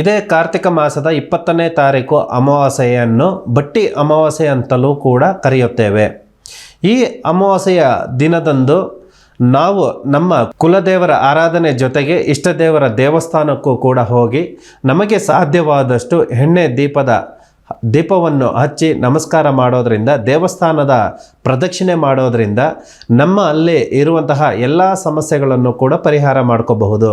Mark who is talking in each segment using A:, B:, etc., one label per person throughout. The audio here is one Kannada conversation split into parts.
A: ಇದೇ ಕಾರ್ತಿಕ ಮಾಸದ ಇಪ್ಪತ್ತನೇ ತಾರೀಕು ಅಮಾವಾಸ್ಯೆಯನ್ನು ಬಟ್ಟಿ ಅಮಾವಾಸ್ಯೆ ಅಂತಲೂ ಕೂಡ ಕರೆಯುತ್ತೇವೆ. ಈ ಅಮಾವಾಸ್ಯೆಯ ದಿನದಂದು ನಾವು ನಮ್ಮ ಕುಲದೇವರ ಆರಾಧನೆ ಜೊತೆಗೆ ಇಷ್ಟದೇವರ ದೇವಸ್ಥಾನಕ್ಕೂ ಕೂಡ ಹೋಗಿ ನಮಗೆ ಸಾಧ್ಯವಾದಷ್ಟು ಎಣ್ಣೆ ದೀಪದ ದೀಪವನ್ನು ಹಚ್ಚಿ ನಮಸ್ಕಾರ ಮಾಡೋದರಿಂದ, ದೇವಸ್ಥಾನದ ಪ್ರದಕ್ಷಿಣೆ ಮಾಡೋದರಿಂದ ನಮ್ಮ ಅಲ್ಲಿ ಇರುವಂತಹ ಎಲ್ಲ ಸಮಸ್ಯೆಗಳನ್ನು ಕೂಡ ಪರಿಹಾರ ಮಾಡ್ಕೋಬಹುದು.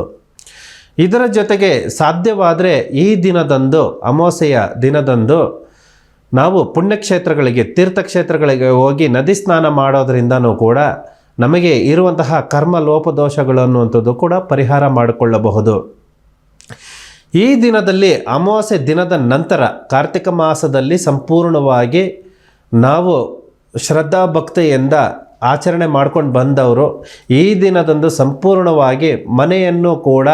A: ಇದರ ಜೊತೆಗೆ ಸಾಧ್ಯವಾದರೆ ಈ ದಿನದಂದು, ಅಮಾವಾಸ್ಯೆಯ ದಿನದಂದು ನಾವು ಪುಣ್ಯಕ್ಷೇತ್ರಗಳಿಗೆ, ತೀರ್ಥಕ್ಷೇತ್ರಗಳಿಗೆ ಹೋಗಿ ನದಿ ಸ್ನಾನ ಮಾಡೋದರಿಂದನೂ ಕೂಡ ನಮಗೆ ಇರುವಂತಹ ಕರ್ಮ ಲೋಪದೋಷಗಳು ಅನ್ನುವಂಥದ್ದು ಕೂಡ ಪರಿಹಾರ ಮಾಡಿಕೊಳ್ಳಬಹುದು. ಈ ದಿನದಲ್ಲಿ, ಅಮಾವಾಸ್ಯೆ ದಿನದ ನಂತರ, ಕಾರ್ತಿಕ ಮಾಸದಲ್ಲಿ ಸಂಪೂರ್ಣವಾಗಿ ನಾವು ಶ್ರದ್ಧಾ ಭಕ್ತಿಯಿಂದ ಆಚರಣೆ ಮಾಡ್ಕೊಂಡು ಬಂದವರು ಈ ದಿನದಂದು ಸಂಪೂರ್ಣವಾಗಿ ಮನೆಯನ್ನು ಕೂಡ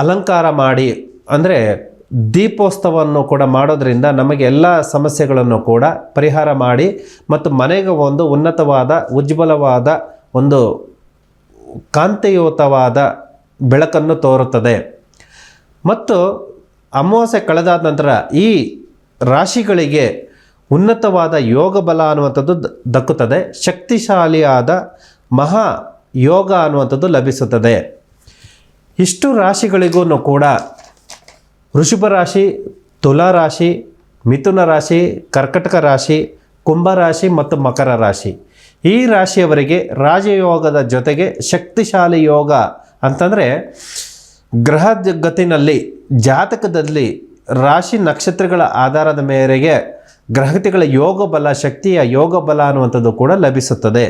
A: ಅಲಂಕಾರ ಮಾಡಿ, ಅಂದರೆ ದೀಪೋತ್ಸವವನ್ನು ಕೂಡ ಮಾಡೋದರಿಂದ ನಮಗೆ ಎಲ್ಲ ಸಮಸ್ಯೆಗಳನ್ನು ಕೂಡ ಪರಿಹಾರ ಮಾಡಿ ಮತ್ತು ಮನೆಗೆ ಒಂದು ಉನ್ನತವಾದ, ಉಜ್ವಲವಾದ ಒಂದು ಕಾಂತಿಯುತವಾದ ಬೆಳಕನ್ನು ತೋರುತ್ತದೆ. ಮತ್ತು ಅಮಾವಾಸ್ಯೆ ಕಳೆದಾದ ನಂತರ ಈ ರಾಶಿಗಳಿಗೆ ಉನ್ನತವಾದ ಯೋಗ ಬಲ ಅನ್ನುವಂಥದ್ದು ದಕ್ಕುತ್ತದೆ. ಶಕ್ತಿಶಾಲಿಯಾದ ಮಹಾ ಯೋಗ ಅನ್ನುವಂಥದ್ದು ಲಭಿಸುತ್ತದೆ. ಇಷ್ಟು ರಾಶಿಗಳಿಗೂ ಕೂಡ ವೃಷಭ ರಾಶಿ, ತುಲಾ ರಾಶಿ, ಮಿಥುನ ರಾಶಿ, ಕರ್ಕಟಕ ರಾಶಿ, ಕುಂಭ ರಾಶಿ ಮತ್ತು ಮಕರ ರಾಶಿ. ಈ ರಾಶಿಯವರಿಗೆ ರಾಜಯೋಗದ ಜೊತೆಗೆ ಶಕ್ತಿಶಾಲಿ ಯೋಗ ಅಂತಂದರೆ ಗ್ರಹ ಗತಿನಲ್ಲಿ, ಜಾತಕದಲ್ಲಿ ರಾಶಿ ನಕ್ಷತ್ರಗಳ ಆಧಾರದ ಮೇರೆಗೆ ಗ್ರಹತಿಗಳ ಯೋಗ ಬಲ ಶಕ್ತಿಯ ಯೋಗ ಬಲ ಅನ್ನುವಂಥದ್ದು ಕೂಡ ಲಭಿಸುತ್ತದೆ.